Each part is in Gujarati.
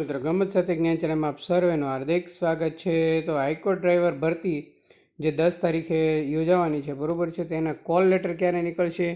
મિત્રો ગમત સાથે જ્ઞાન ચેનલમાં આપ સર્વેનું હાર્દિક સ્વાગત છે. તો હાઈકોર્ટ ડ્રાઈવર ભરતી જે દસ તારીખે યોજાવાની છે, બરોબર છે? તેના કોલ લેટર ક્યારે નીકળશે?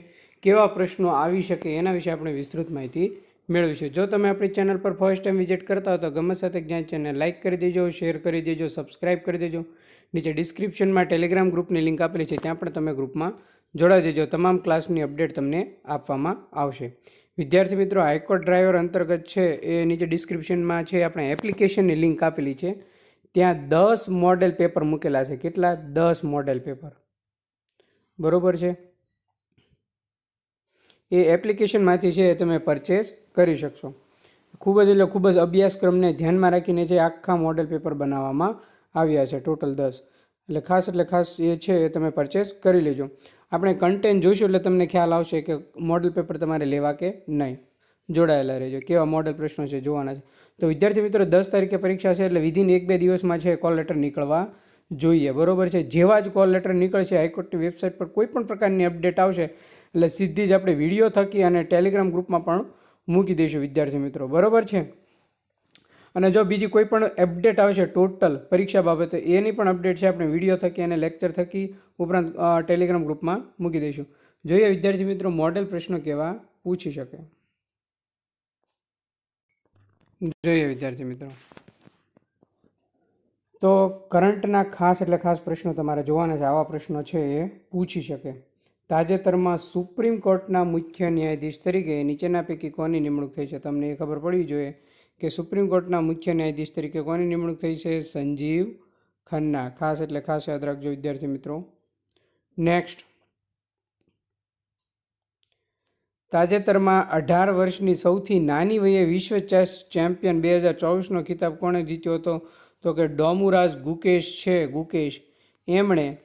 કેવા પ્રશ્નો આવી શકે? એના વિશે આપણે વિસ્તૃત માહિતી મેળવીશું. જો તમે આપણી ચેનલ પર ફર્સ્ટ ટાઈમ વિઝિટ કરતા હો તો ગમત સાથે જ્ઞાન ચેનલ લાઇક કરી દેજો, શેર કરી દેજો, સબસ્ક્રાઇબ કરી દેજો. નીચે ડિસ્ક્રિપ્શનમાં ટેલિગ્રામ ગ્રુપની લિંક આપેલી છે, ત્યાં પણ તમે ગ્રુપમાં જોડાઈ દેજો તમામ ક્લાસની અપડેટ તમને આપવામાં આવશે. વિદ્યાર્થી મિત્રો હાઈકોર્ટ ડ્રાઈવર અંતર્ગત છે, એ નીચે ડિસ્ક્રિપ્શનમાં છે, આપણે એપ્લિકેશનની લિંક આપેલી છે. ત્યાં દસ મોડેલ પેપર મૂકેલા છે, કેટલા? દસ મોડેલ પેપર બરોબર છે? એ એપ્લિકેશનમાંથી છે એ તમે પરચેસ કરી શકશો. ખૂબ જ એટલે ખૂબ જ અભ્યાસક્રમને ધ્યાનમાં રાખીને જે આખા મોડેલ પેપર બનાવવામાં આવ્યા છે ટોટલ દસ. એટલે ખાસ એટલે ખાસ એ છે એ તમે પરચેસ કરી લેજો. આપણે કન્ટેન્ટ જોઈશું એટલે તમને ખ્યાલ આવશે કે મોડલ પેપર તમારે લેવા કે નહીં. જોડાયેલા રહેજો. કેવા મોડલ પ્રશ્નો છે જોવાના છે. તો વિદ્યાર્થી મિત્રો, દસ તારીખે પરીક્ષા છે એટલે વિધિન એક બે દિવસમાં છે કોલ લેટર નીકળવા જોઈએ. બરોબર છે? જેવા જ કોલ લેટર નીકળશે હાઈકોર્ટની વેબસાઇટ પર કોઈ પણ પ્રકારની અપડેટ આવશે, એટલે સીધી જ આપણે વીડિયો થકી અને ટેલિગ્રામ ગ્રુપમાં પણ મૂકી દઈશું વિદ્યાર્થી મિત્રો. બરોબર છે? અને જો બીજી કોઈ પણ અપડેટ આવે છે ટોટલ પરીક્ષા બાબતે, એની પણ અપડેટ છે, આપણે વીડિયો થકી અને લેક્ચર થકી ઉપરાંત ટેલિગ્રામ ગ્રુપમાં મૂકી દઈશું. જોઈએ વિદ્યાર્થી મિત્રો મોડેલ પ્રશ્નો કેવા પૂછી શકે. જોઈએ વિદ્યાર્થી મિત્રો. તો કરંટના ખાસ એટલે ખાસ પ્રશ્નો તમારે જોવાના છે. આવા પ્રશ્નો છે એ પૂછી શકે. તાજેતરમાં સુપ્રીમ કોર્ટના મુખ્ય ન્યાયાધીશ તરીકે નીચેના પૈકી કોની નિમણૂક થઈ છે? તમને એ ખબર પડવી જોઈએ. કે સુપ્રીમ કોર્ટના મુખ્ય ન્યાયાધીશ તરીકે કોની નિમણૂક થઈ છે? સંજીવ ખન્ના. ખાસ એટલે ખાસ યાદ રાખજો વિદ્યાર્થી મિત્રો. નેક્સ્ટ તાજેતરમાં અઢાર વર્ષની સૌથી નાની વયે વિશ્વ ચેસ ચેમ્પિયન બે હજાર ચોવીસનો ખિતાબ કોણે જીત્યો હતો? તો કે ડોમુરાજ ગુકેશ છે. ગુકેશ. એમણે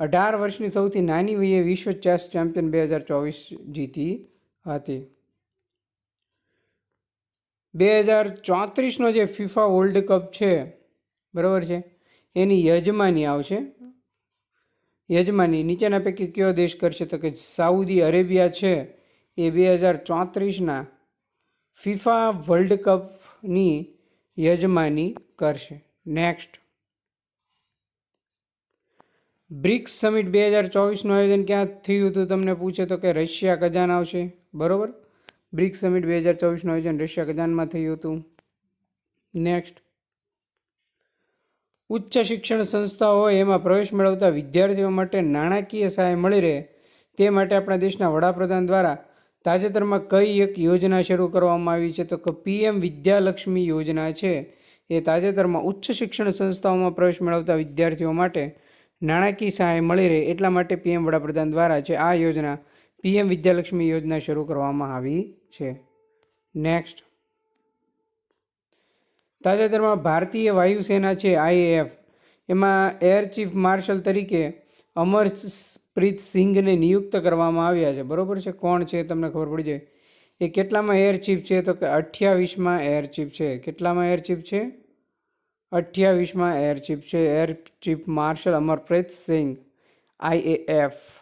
અઢાર વર્ષની સૌથી નાની વયે વિશ્વ ચેસ ચેમ્પિયન બે હજાર ચોવીસ જીતી હતી. બે હજાર ચોત્રીસનો જે ફિફા વર્લ્ડ કપ છે, બરાબર છે? એની યજમાની આવશે. યજમાની નીચેના પૈકી કયો દેશ કરશે તો કે સાઉદી અરેબિયા છે, એ બે હજાર ચોત્રીસના ફિફા વર્લ્ડ કપની યજમાની કરશે. નેક્સ્ટ બ્રિક્સ સમિટ બે હજાર ચોવીસનું આયોજન ક્યાં થયું હતું, તમને પૂછે તો કે રશિયા કજાન આવશે, બરોબર? બ્રિક્સ સમિટ બે હજાર ચોવીસનું આયોજન રશિયા કજાનમાં થયું હતું. નેક્સ્ટ ઉચ્ચ શિક્ષણ સંસ્થાઓ એમાં પ્રવેશ મેળવતા વિદ્યાર્થીઓ માટે નાણાકીય સહાય મળી રહે તે માટે આપણા દેશના વડાપ્રધાન દ્વારા તાજેતરમાં કઈ એક યોજના શરૂ કરવામાં આવી છે તો કે પીએમ વિદ્યાલક્ષ્મી યોજના છે. એ તાજેતરમાં ઉચ્ચ શિક્ષણ સંસ્થાઓમાં પ્રવેશ મેળવતા વિદ્યાર્થીઓ માટે નાણાકીય સહાય મળી રહે એટલા માટે પીએમ વડાપ્રધાન દ્વારા છે આ યોજના પીએમ વિદ્યાલક્ષ્મી યોજના શરૂ કરવામાં આવી છે. નેક્સ્ટ તાજેતરમાં ભારતીય વાયુસેના છે આઈએએફ. એમાં એર ચીફ માર્શલ તરીકે અમરપ્રીત સિંઘને નિયુક્ત કરવામાં આવ્યા છે. બરોબર છે? કોણ છે? તમને ખબર પડી જાય. એ કેટલામાં એર ચીફ છે? તો કે અઠ્યાવીસમાં એર ચીફ છે. કેટલામાં એર ચીફ છે? અઠ્યાવીસમાં એર ચીફ છે. Air chief marshal Amarpreet Singh, IAF.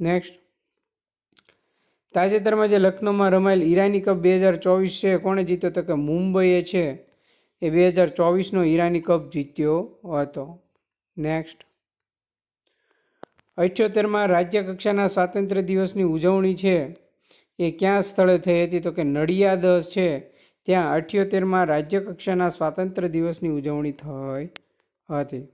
Next તાજેતરમાં જે લખનૌમાં રમાયેલ ઈરાની કપ બે હજાર ચોવીસ છે, કોણે જીત્યો તો કે મુંબઈએ છે? એ બે હજાર ચોવીસનો ઈરાની કપ જીત્યો હતો. નેક્સ્ટ અઠ્યોતેરમાં રાજ્ય કક્ષાના સ્વાતંત્ર્ય દિવસની ઉજવણી છે. એ ક્યાં સ્થળે થઈ હતી તો કે નડિયાદ છે. ત્યાં અઠ્યોતેરમાં રાજ્ય કક્ષાના સ્વાતંત્ર્ય દિવસની ઉજવણી થઈ હતી.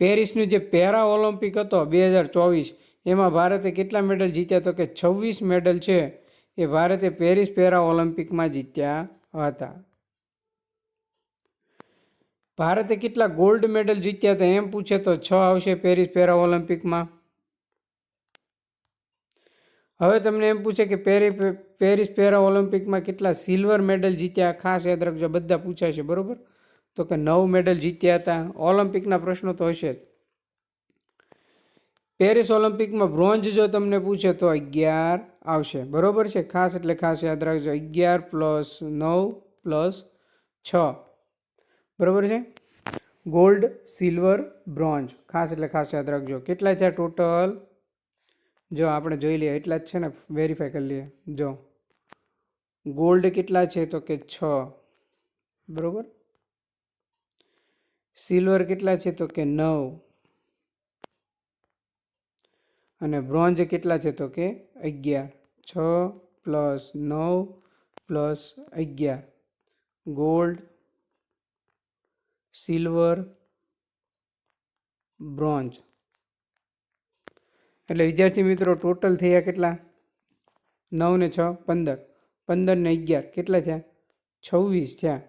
પેરિસનું જે પેરા ઓલિમ્પિક હતો બે હજાર ચોવીસ, એમાં ભારતે કેટલા મેડલ જીત્યા તો કે છવ્વીસ મેડલ છે, એ ભારતે પેરિસ પેરા ઓલિમ્પિકમાં જીત્યા હતા. ભારતે કેટલા ગોલ્ડ મેડલ જીત્યા હતા એમ પૂછે તો છ આવશે પેરિસ પેરા ઓલિમ્પિકમાં. હવે તમને એમ પૂછે કે પેરી પેરિસ પેરા ઓલિમ્પિકમાં કેટલા સિલ્વર મેડલ જીત્યા, ખાસ યાદ રાખજો, બધા પૂછાય છે બરોબર? તો કે નવ મેડલ જીત્યા હતા. ઓલિમ્પિકના પ્રશ્નો તો હશે જ. પેરિસ ઓલિમ્પિકમાં બ્રોન્ઝ જો તમને પૂછે તો અગિયાર આવશે. બરોબર છે? ખાસ એટલે ખાસ યાદ રાખજો. અગિયાર પ્લસ નવ પ્લસ છ. બરોબર છે? ગોલ્ડ, સિલ્વર બ્રોન્ઝ ખાસ એટલે ખાસ યાદ રાખજો. કેટલા થયા ટોટલ? જો આપણે જોઈ લઈએ. એટલા જ છે ને? વેરીફાઈ કરી લઈએ. જો. ગોલ્ડ કેટલા છે તો કે છ. બરોબર? સિલ્વર કેટલા છે તો કે નવ? અને બ્રોન્ઝ કેટલા છે તો કે અગિયાર? છ પ્લસ નવ પ્લસ અગિયાર. ગોલ્ડ સિલ્વર બ્રોન્ઝ એટલે વિદ્યાર્થી મિત્રો ટોટલ થયા કેટલા? નવ ને છ, પંદર. પંદર ને અગિયાર. કેટલા થયા? છવ્વીસ થયા.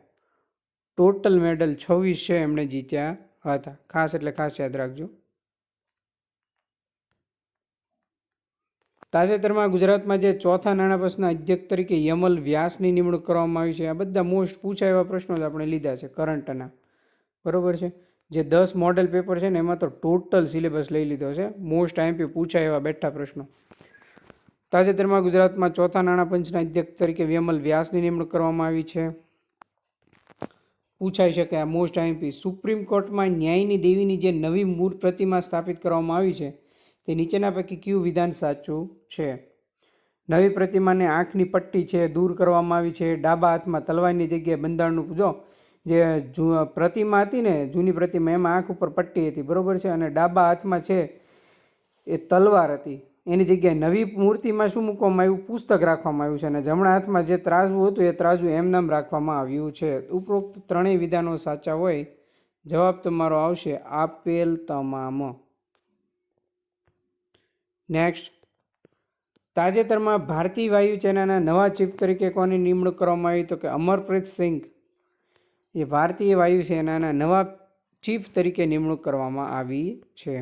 ટોટલ મેડલ છવ્વીસ છે, એમણે જીત્યા હતા. ખાસ એટલે ખાસ યાદ રાખજો. તાજેતરમાં ગુજરાતમાં જે ચોથા નાણાં પંચના અધ્યક્ષ તરીકે યમલ વ્યાસની નિમણૂક કરવામાં આવી છે, આ બધા મોસ્ટ પૂછાય એવા પ્રશ્નો જ આપણે લીધા છે, કરંટના. બરોબર છે? જે દસ મોડેલ પેપર છે ને, એમાં તો ટોટલ સિલેબસ લઈ લીધો છે, મોસ્ટ આઈએમપી પૂછાય એવા બેઠા પ્રશ્નો. તાજેતરમાં ગુજરાતમાં ચોથા નાણાં પંચના અધ્યક્ષ તરીકે વ્યમલ વ્યાસની નિમણૂક કરવામાં આવી છે. પૂછાઈ શકે આ મોસ્ટ આઈએમપી સુપ્રીમ કોર્ટમાં ન્યાયની દેવીની જે નવી મૂર્ત પ્રતિમા સ્થાપિત કરવામાં આવી છે, તે નીચેના પૈકી કયું વિધાન સાચું છે? નવી પ્રતિમાને આંખની પટ્ટી છે, દૂર કરવામાં આવી છે, ડાબા હાથમાં તલવારની જગ્યાએ બંધારણનું જો જે જૂ, પ્રતિમા હતી ને, જૂની પ્રતિમા, એમાં આંખ ઉપર પટ્ટી હતી, બરાબર છે? અને ડાબા હાથમાં છે એ તલવાર હતી. એની જગ્યાએ નવી મૂર્તિમાં શું મૂકવામાં આવ્યું? પુસ્તક રાખવામાં આવ્યું છે અને જમણા હાથમાં જે ત્રાજવું હતું એ ત્રાજવું એમનામ રાખવામાં આવ્યું છે. ઉપરોક્ત ત્રણેય વિધાનો સાચા હોય, જવાબ તમારો આવશે આપેલ તમામ. નેક્સ્ટ તાજેતરમાં ભારતીય વાયુ સેનાના નવા ચીફ તરીકે કોની નિમણૂક કરવામાં આવી? તો કે અમરપ્રીત સિંઘ. એ ભારતીય વાયુ સેનાના નવા ચીફ તરીકે નિમણૂક કરવામાં આવી છે.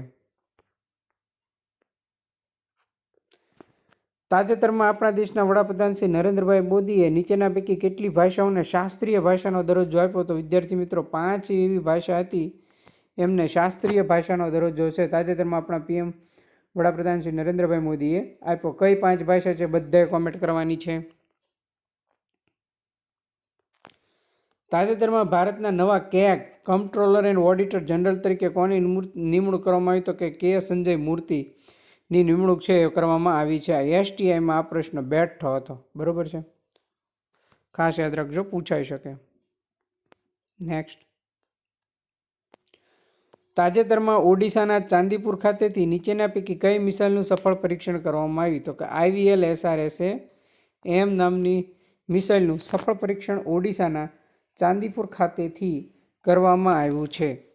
તાજેતરમાં આપણા દેશના વડાપ્રધાન શ્રી નરેન્દ્રભાઈ મોદીએ નીચેના પૈકી કેટલી ભાષાઓને શાસ્ત્રીય ભાષાનો દરજ્જો આપ્યો તો વિદ્યાર્થી મિત્રો, પાંચ એવી ભાષા હતી એમને શાસ્ત્રીય ભાષાનો દરજ્જો છે. તાજેતરમાં આપણા પીએમ વડાપ્રધાન શ્રી નરેન્દ્રભાઈ મોદીએ આપ્યો. કઈ પાંચ ભાષા છે? બધાએ કોમેન્ટ કરવાની છે. તાજેતરમાં ભારતના નવા cake controller and auditor general તરીકે કોની નિમણૂક કરવામાં આવી? તો કે કે સંજય મૂર્તિની નિમણૂક છે એ કરવામાં આવી છે. એસટીઆઈમાં આ પ્રશ્ન બેઠો હતો. બરાબર છે? ખાસ યાદ રાખજો, પૂછાઈ શકે. નેક્સ્ટ તાજેતરમાં ઓડિશાના ચાંદીપુર ખાતેથી નીચેના પૈકી કઈ મિસાઇલનું સફળ પરીક્ષણ કરવામાં આવ્યું? તો કે આઈવીએલ એસઆરએસએ એમ નામની મિસાઇલનું સફળ પરીક્ષણ ઓડિશાના ચાંદીપુર ખાતેથી કરવામાં આવ્યું છે.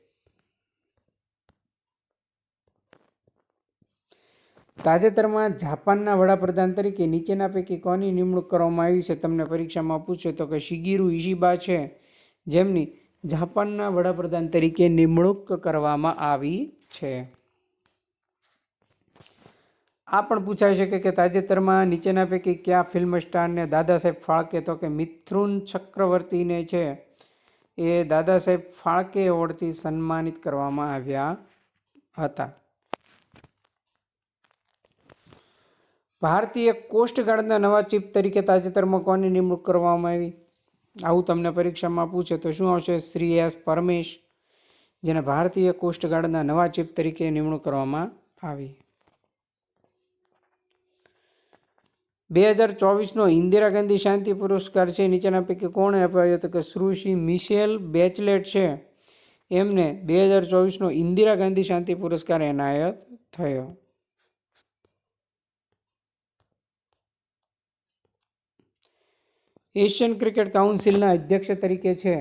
તાજેતરમાં જાપાનના વડાપ્રધાન તરીકે નીચેના પૈકી કોની નિમણૂક કરવામાં આવી છે તમને પરીક્ષામાં પૂછે તો કે શિગીરુ ઇશિબા છે. જેમની જાપાનના વડાપ્રધાન તરીકે નિમણૂક કરવામાં આવી છે. આ પણ પૂછાઈ શકે કે તાજેતરમાં નીચેના પૈકી કયા ફિલ્મ સ્ટારને દાદા સાહેબ ફાળકે તો કે મિથુન ચક્રવર્તીને છે. એ દાદા સાહેબ ફાળકે એવોર્ડથી સન્માનિત કરવામાં આવ્યા હતા. ભારતીય કોસ્ટગાર્ડના નવા ચીફ તરીકે તાજેતરમાં કોની નિમણૂક કરવામાં આવી? આવું તમને પરીક્ષામાં પૂછે તો શું આવશે? શ્રી એસ પરમેશ, જેને ભારતીય કોસ્ટગાર્ડના નવા ચીફ તરીકે નિમણૂક કરવામાં આવી. બે હજાર ચોવીસનો ઇન્દિરા ગાંધી શાંતિ પુરસ્કાર છે. નીચેના પૈકી કોણે અપાયો તો કે શ્રુષિ મિશેલ બેચલેટ છે. એમને બે હજાર ચોવીસનો ઇન્દિરા ગાંધી શાંતિ પુરસ્કાર એનાયત થયો. એશિયન ક્રિકેટ કાઉન્સિલના અધ્યક્ષ તરીકે છે,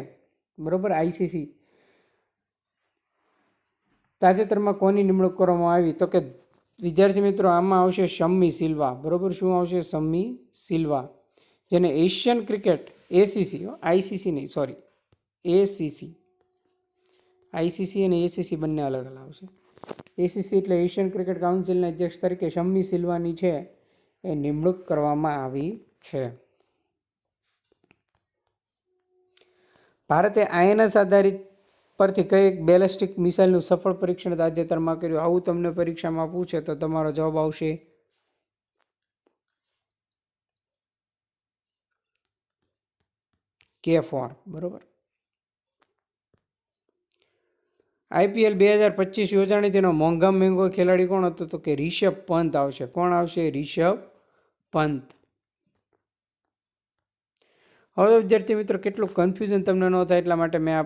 બરોબર આઈસીસી તાજેતરમાં કોની નિમણૂક કરવામાં આવી? તો કે વિદ્યાર્થી મિત્રો, આમાં આવશે શમ્મી સિલ્વા. બરોબર, શું આવશે? શમ્મી સિલ્વા. જેને એશિયન ક્રિકેટ એસીસી આઈસીસી નહીં, સોરી એસીસી આઈસીસી અને એસીસી બંને અલગ અલગ આવશે. એસીસી એટલે એશિયન ક્રિકેટ કાઉન્સિલના અધ્યક્ષ તરીકે શમ્મી સિલ્વાની છે, એ નિમણૂક કરવામાં આવી છે. ભારતે આઈએનએસ આધારિત પરથી કઈ એક બેલેસ્ટિક મિસાઇલનું સફળ પરીક્ષણ તાજેતરમાં કર્યું? આવું તમને પરીક્ષામાં પૂછે તો તમારો જવાબ આવશે. કે ફોર, બરોબર? આઈપીએલ બે હજાર પચીસ યોજાણી તેનો મોંઘા મોંઘો ખેલાડી કોણ હતો? તો કે રિષભ પંત આવશે. કોણ આવશે? રિષભ પંત. હવે વિદ્યાર્થી મિત્રો, કેટલું કન્ફ્યુઝન તમને ન થાય એટલા માટે મેં આ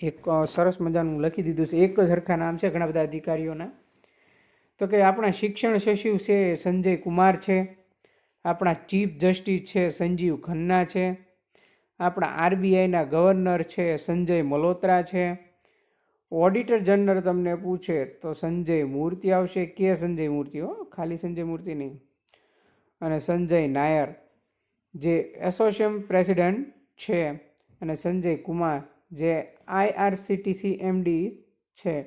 એક સરસ મજાનું લખી દીધું છે. એક સરખા નામ છે ઘણા બધા અધિકારીઓના. તો કે આપણા શિક્ષણ સચિવ છે સંજય કુમાર છે, આપણા ચીફ જસ્ટિસ છે સંજીવ ખન્ના છે, આપણા આરબીઆઈના ગવર્નર છે સંજય મલોત્રા છે. ઓડિટર જનરલ તમને પૂછે તો સંજય મૂર્તિ આવશે. કે સંજય મૂર્તિ હો? ખાલી સંજય મૂર્તિ નહીં. અને સંજય નાયર. જે એસોસિએશન પ્રેસિડેન્ટ છે અને સંજય કુમાર જે આઈઆરસીટીસી એમડી છે.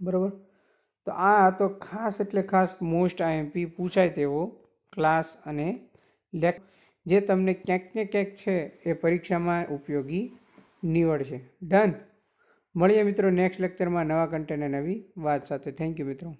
બરાબર? તો આ હતો ખાસ એટલે ખાસ મોસ્ટ આઈએમપી પૂછાય તેવો ક્લાસ અને લેક જે તમને ક્યાંક ને ક્યાંક છે એ પરીક્ષામાં ઉપયોગી નીવડશે. ડન. મળીએ મિત્રો નેક્સ્ટ લેક્ચરમાં નવા કન્ટેન્ટ નવી વાત સાથે. થેન્ક યુ મિત્રો.